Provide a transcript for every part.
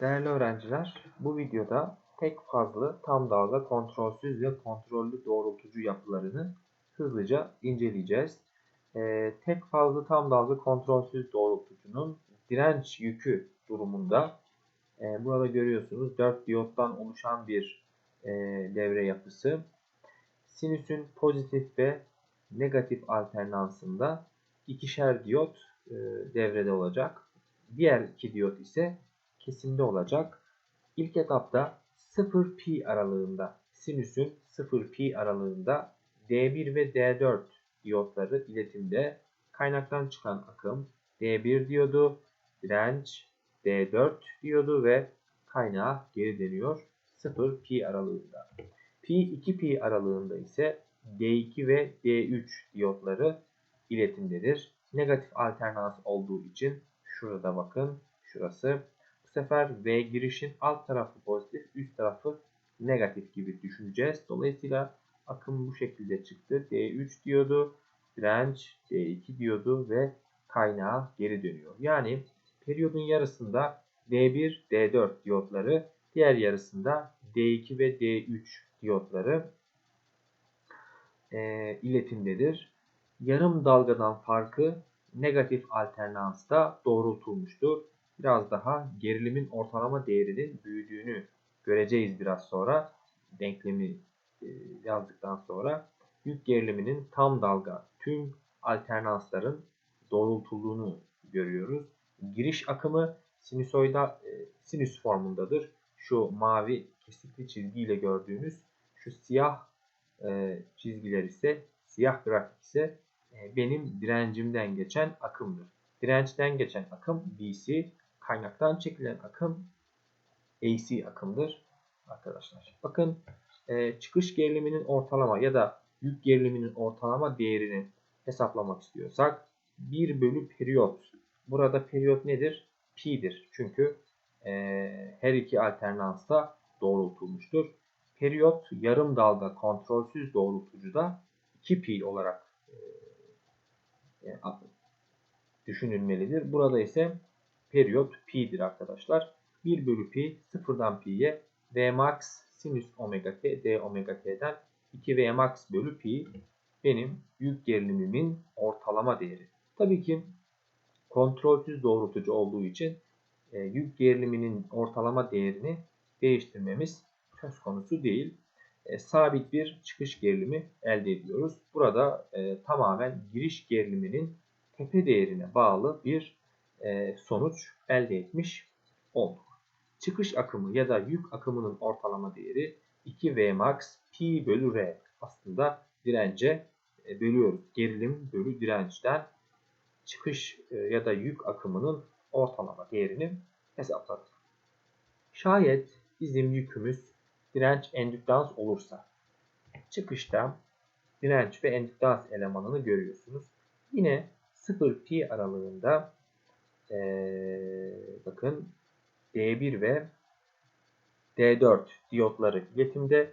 Değerli öğrenciler, bu videoda tek fazlı tam dalga kontrolsüz ve kontrollü doğrultucu yapılarını hızlıca inceleyeceğiz. Ee, tek fazlı tam dalga kontrolsüz doğrultucunun direnç yükü durumunda e, burada görüyorsunuz 4 diyottan oluşan bir e, devre yapısı. Sinüsün pozitif ve negatif alternansında ikişer diyot e, devrede olacak. Diğer iki diyot ise kesimde olacak. İlk etapta 0 pi aralığında sinüsün 0 pi aralığında D1 ve D4 diyotları iletimde kaynaktan çıkan akım D1 diyodu, direnç D4 diyodu ve kaynağa geri dönüyor 0 pi aralığında. Pi 2 pi aralığında ise D2 ve D3 diyotları iletimdedir. Negatif alternans olduğu için şurada bakın şurası sefer V girişin alt tarafı pozitif, üst tarafı negatif gibi düşüneceğiz. Dolayısıyla akım bu şekilde çıktı. D3 diyordu, direnç D2 diyordu ve kaynağa geri dönüyor. Yani periyodun yarısında D1, D4 diyotları, diğer yarısında D2 ve D3 diyotları e, iletimdedir. Yarım dalgadan farkı negatif alternansta doğrultulmuştur biraz daha gerilimin ortalama değerinin büyüdüğünü göreceğiz biraz sonra. Denklemi e, yazdıktan sonra yük geriliminin tam dalga tüm alternansların doğrultulduğunu görüyoruz. Giriş akımı sinüsoida e, sinüs formundadır. Şu mavi kesikli çizgiyle gördüğünüz şu siyah e, çizgiler ise siyah grafik ise benim direncimden geçen akımdır. Dirençten geçen akım DC, kaynaktan çekilen akım AC akımdır arkadaşlar. Bakın e, çıkış geriliminin ortalama ya da yük geriliminin ortalama değerini hesaplamak istiyorsak 1 bölü periyot. Burada periyot nedir? Pi'dir. Çünkü e, her iki alternans da doğrultulmuştur. Periyot yarım dalga kontrolsüz doğrultucuda 2 pi olarak e, düşünülmelidir. Burada ise periyot pi'dir arkadaşlar. 1 bölü pi sıfırdan pi'ye v max sinüs omega t d omega t'den 2 v max bölü pi benim yük gerilimimin ortalama değeri. Tabii ki kontrolsüz doğrultucu olduğu için e, yük geriliminin ortalama değerini değiştirmemiz söz konusu değil. E, sabit bir çıkış gerilimi elde ediyoruz. Burada e, tamamen giriş geriliminin tepe değerine bağlı bir e, sonuç elde etmiş olduk. Çıkış akımı ya da yük akımının ortalama değeri 2V max pi bölü R. Aslında dirence e, bölüyoruz. Gerilim bölü dirençten çıkış e, ya da yük akımının ortalama değerini hesapladık. Şayet bizim yükümüz direnç endüktans olursa çıkışta direnç ve endüktans elemanını görüyorsunuz. Yine 0 pi aralığında ee, bakın D1 ve D4 diyotları iletimde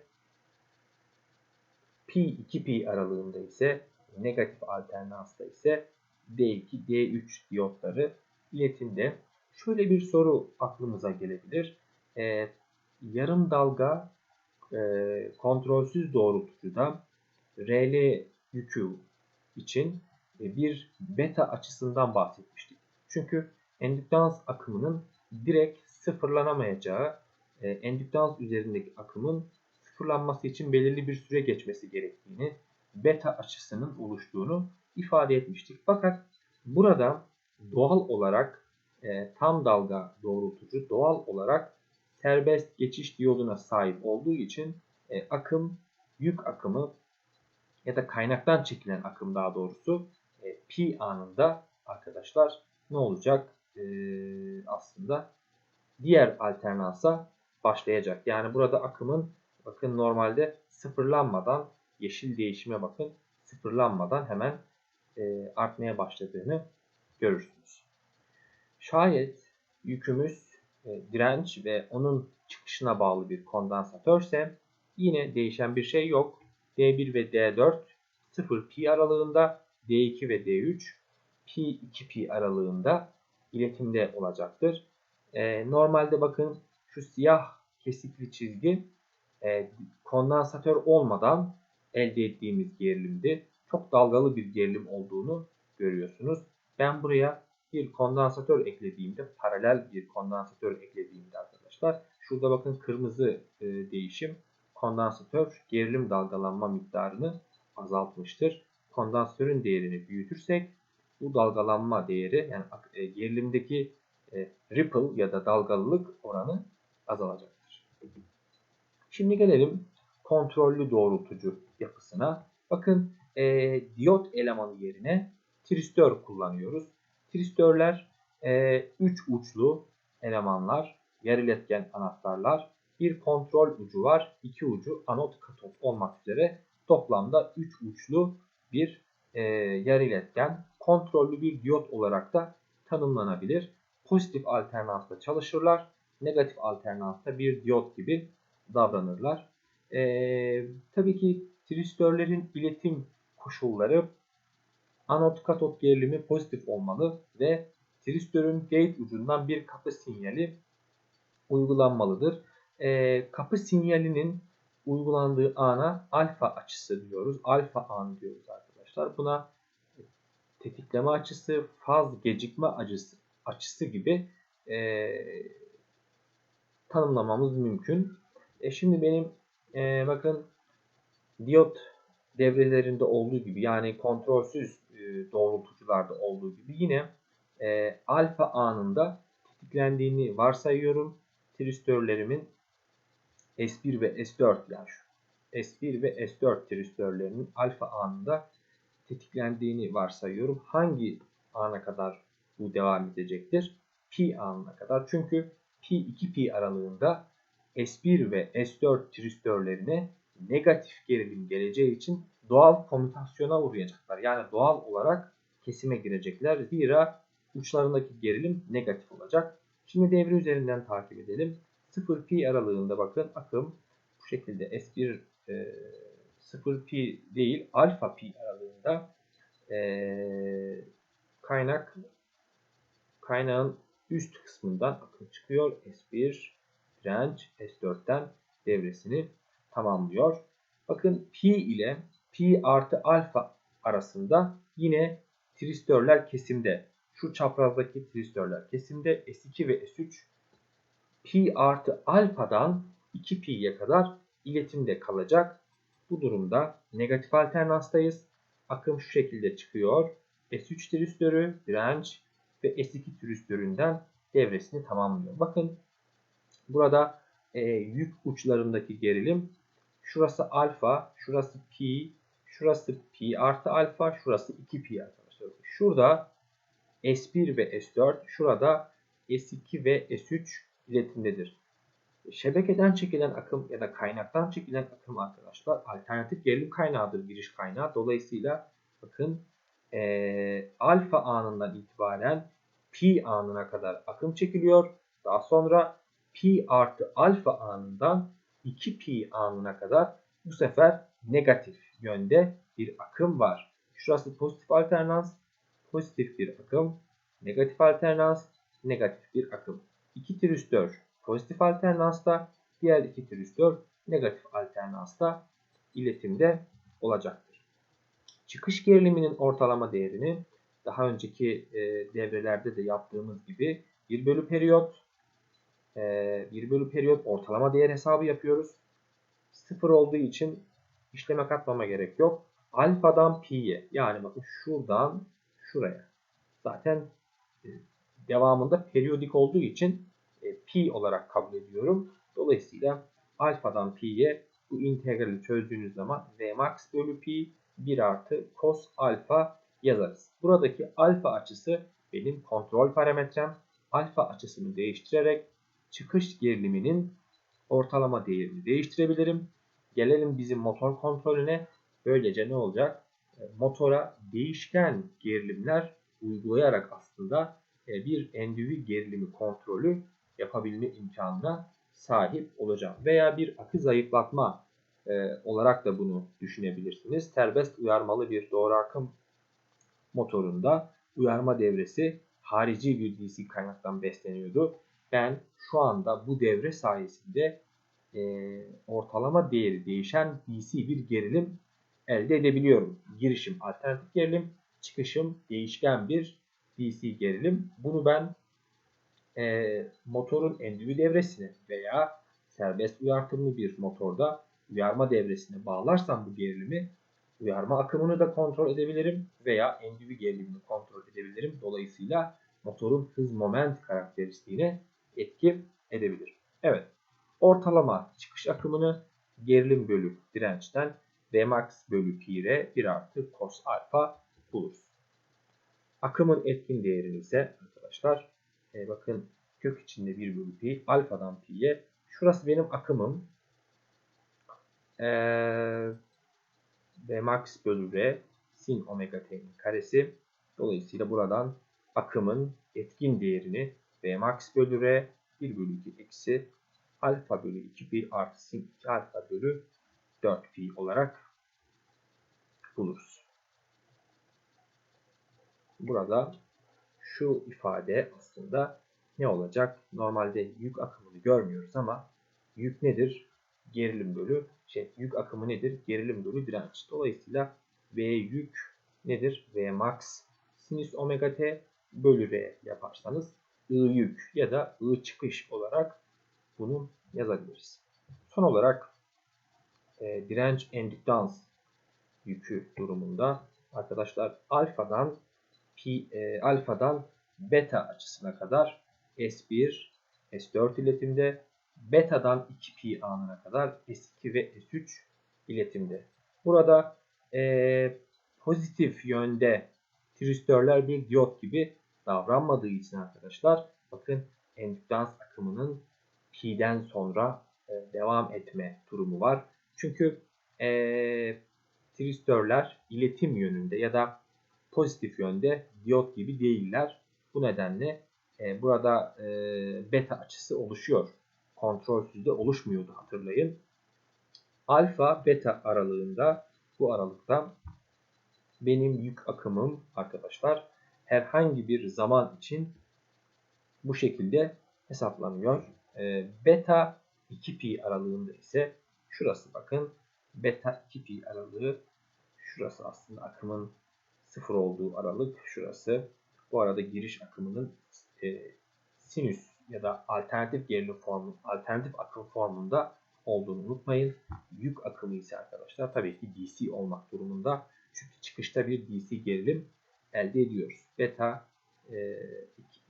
pi 2 pi aralığında ise negatif alternansta ise D2 D3 diyotları iletimde. Şöyle bir soru aklımıza gelebilir. Ee, yarım dalga e, kontrolsüz doğrultucuda RL yükü için bir beta açısından bahsetmiştik. Çünkü endüktans akımının direkt sıfırlanamayacağı, e, endüktans üzerindeki akımın sıfırlanması için belirli bir süre geçmesi gerektiğini, beta açısının oluştuğunu ifade etmiştik. Fakat burada doğal olarak e, tam dalga doğrultucu doğal olarak serbest geçiş diyoduna sahip olduğu için e, akım, yük akımı ya da kaynaktan çekilen akım daha doğrusu e, pi anında arkadaşlar ne olacak? E, aslında diğer alternansa başlayacak. Yani burada akımın bakın normalde sıfırlanmadan yeşil değişime bakın sıfırlanmadan hemen e, artmaya başladığını görürsünüz. Şayet yükümüz e, direnç ve onun çıkışına bağlı bir kondansatörse yine değişen bir şey yok. D1 ve D4 0 pi aralığında D2 ve D3 pi 2 pi aralığında iletimde olacaktır. E, normalde bakın şu siyah kesikli çizgi e, kondansatör olmadan elde ettiğimiz gerilimdi. Çok dalgalı bir gerilim olduğunu görüyorsunuz. Ben buraya bir kondansatör eklediğimde, paralel bir kondansatör eklediğimde arkadaşlar, şurada bakın kırmızı e, değişim kondansatör gerilim dalgalanma miktarını azaltmıştır. Kondansatörün değerini büyütürsek bu dalgalanma değeri yani e, gerilimdeki e, ripple ya da dalgalılık oranı azalacaktır. Şimdi gelelim kontrollü doğrultucu yapısına. Bakın e, diyot elemanı yerine tristör kullanıyoruz. Tristörler 3 e, üç uçlu elemanlar, yarı iletken anahtarlar, bir kontrol ucu var, iki ucu anot katot olmak üzere toplamda 3 uçlu bir e, yarı iletken kontrollü bir diyot olarak da tanımlanabilir. Pozitif alternansta çalışırlar, negatif alternansta bir diyot gibi davranırlar. E, tabii ki tristörlerin iletim koşulları anot katot gerilimi pozitif olmalı ve tristörün gate ucundan bir kapı sinyali uygulanmalıdır. E, kapı sinyalinin uygulandığı ana alfa açısı diyoruz. Alfa an diyoruz arkadaşlar. Buna tetikleme açısı, faz gecikme açısı, açısı gibi e, tanımlamamız mümkün. E şimdi benim e, bakın diyot devrelerinde olduğu gibi yani kontrolsüz e, doğrultucularda olduğu gibi yine e, alfa anında tetiklendiğini varsayıyorum. Tristörlerimin S1 ve S4 yani şu S1 ve S4 tristörlerinin alfa anında tetiklendiğini varsayıyorum. Hangi ana kadar bu devam edecektir? Pi anına kadar. Çünkü pi 2 pi aralığında S1 ve S4 tristörlerine negatif gerilim geleceği için doğal komutasyona uğrayacaklar. Yani doğal olarak kesime girecekler. Zira uçlarındaki gerilim negatif olacak. Şimdi devre üzerinden takip edelim. 0 pi aralığında bakın akım bu şekilde S1 e, 0 pi değil alfa pi aralığında e, kaynak kaynağın üst kısmından akım çıkıyor. S1 direnç S4'ten devresini tamamlıyor. Bakın pi ile pi artı alfa arasında yine tristörler kesimde. Şu çaprazdaki tristörler kesimde S2 ve S3 pi artı alfadan 2 pi'ye kadar iletimde kalacak. Bu durumda negatif alternanstayız. Akım şu şekilde çıkıyor. S3 tristörü, direnç ve S2 tristöründen devresini tamamlıyor. Bakın burada e, yük uçlarındaki gerilim şurası alfa, şurası pi, şurası pi artı alfa, şurası 2 pi arkadaşlar. Şurada S1 ve S4, şurada S2 ve S3 iletimdedir. Şebekeden çekilen akım ya da kaynaktan çekilen akım arkadaşlar alternatif gerilim kaynağıdır giriş kaynağı. Dolayısıyla bakın e, alfa anından itibaren pi anına kadar akım çekiliyor. Daha sonra pi artı alfa anından 2 pi anına kadar bu sefer negatif yönde bir akım var. Şurası pozitif alternans, pozitif bir akım, negatif alternans, negatif bir akım. İki tristör pozitif alternansta, diğer iki tristör negatif alternansta iletimde olacaktır. Çıkış geriliminin ortalama değerini daha önceki e, devrelerde de yaptığımız gibi 1 bölü periyot 1 e, bölü periyot ortalama değer hesabı yapıyoruz. 0 olduğu için işleme katmama gerek yok. Alfadan pi'ye yani bakın şuradan şuraya. Zaten e, devamında periyodik olduğu için pi olarak kabul ediyorum. Dolayısıyla alfadan pi'ye bu integrali çözdüğünüz zaman v max bölü pi 1 artı cos alfa yazarız. Buradaki alfa açısı benim kontrol parametrem. Alfa açısını değiştirerek çıkış geriliminin ortalama değerini değiştirebilirim. Gelelim bizim motor kontrolüne. Böylece ne olacak? E, motora değişken gerilimler uygulayarak aslında e, bir endüvi gerilimi kontrolü yapabilme imkanına sahip olacağım. Veya bir akı zayıflatma e, olarak da bunu düşünebilirsiniz. Serbest uyarmalı bir doğru akım motorunda uyarma devresi harici bir DC kaynaktan besleniyordu. ben şu anda bu devre sayesinde e, ortalama değeri değişen DC bir gerilim elde edebiliyorum. Girişim alternatif gerilim, çıkışım değişken bir DC gerilim. Bunu ben e, motorun endüvi devresine veya serbest uyartımlı bir motorda uyarma devresine bağlarsam bu gerilimi uyarma akımını da kontrol edebilirim veya endüvi gerilimini kontrol edebilirim. Dolayısıyla motorun hız moment karakteristiğine etki edebilir. Evet. Ortalama çıkış akımını gerilim bölü dirençten Vmax bölü pi r 1 artı cos alfa buluruz. Akımın etkin değerini ise arkadaşlar e, bakın kök içinde 1 bölü pi alfadan pi'ye. Şurası benim akımım. E, Vmax bölü r sin omega t'nin karesi. Dolayısıyla buradan akımın etkin değerini Vmax bölü r 1 bölü 2 eksi alfa bölü 2 pi artı sin 2 alfa bölü 4 pi olarak buluruz. Burada şu ifade aslında ne olacak? Normalde yük akımını görmüyoruz ama yük nedir? Gerilim bölü şey yük akımı nedir? Gerilim bölü direnç. Dolayısıyla V yük nedir? V max sinüs omega t bölü r yaparsanız I yük ya da I çıkış olarak bunu yazabiliriz. Son olarak e, direnç endüktans yükü durumunda arkadaşlar alfadan pi, e, alfadan beta açısına kadar S1, S4 iletimde, beta'dan 2pi anına kadar S2 ve S3 iletimde. Burada e, pozitif yönde tristörler bir diyot gibi davranmadığı için arkadaşlar bakın endüktans akımının pi'den sonra e, devam etme durumu var. Çünkü e, tristörler iletim yönünde ya da pozitif yönde diyot gibi değiller. Bu nedenle e, burada e, beta açısı oluşuyor. Kontrolsüzde oluşmuyordu hatırlayın. Alfa beta aralığında bu aralıkta benim yük akımım arkadaşlar herhangi bir zaman için bu şekilde hesaplanıyor. E, beta 2pi aralığında ise şurası bakın beta 2pi aralığı şurası aslında akımın sıfır olduğu aralık şurası. Bu arada giriş akımının e, sinüs ya da alternatif gerilim formu, alternatif akım formunda olduğunu unutmayın. Yük akımı ise arkadaşlar tabii ki DC olmak durumunda. Çünkü çıkışta bir DC gerilim elde ediyoruz. Beta e,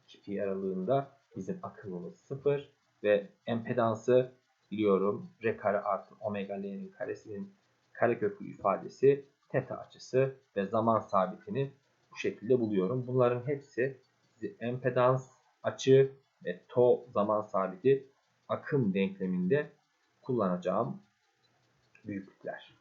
2 pi aralığında bizim akımımız 0 ve empedansı biliyorum r kare artı omega l'nin karesinin kareköklü ifadesi teta açısı ve zaman sabitini bu şekilde buluyorum. Bunların hepsi empedans, açı ve to zaman sabiti akım denkleminde kullanacağım büyüklükler.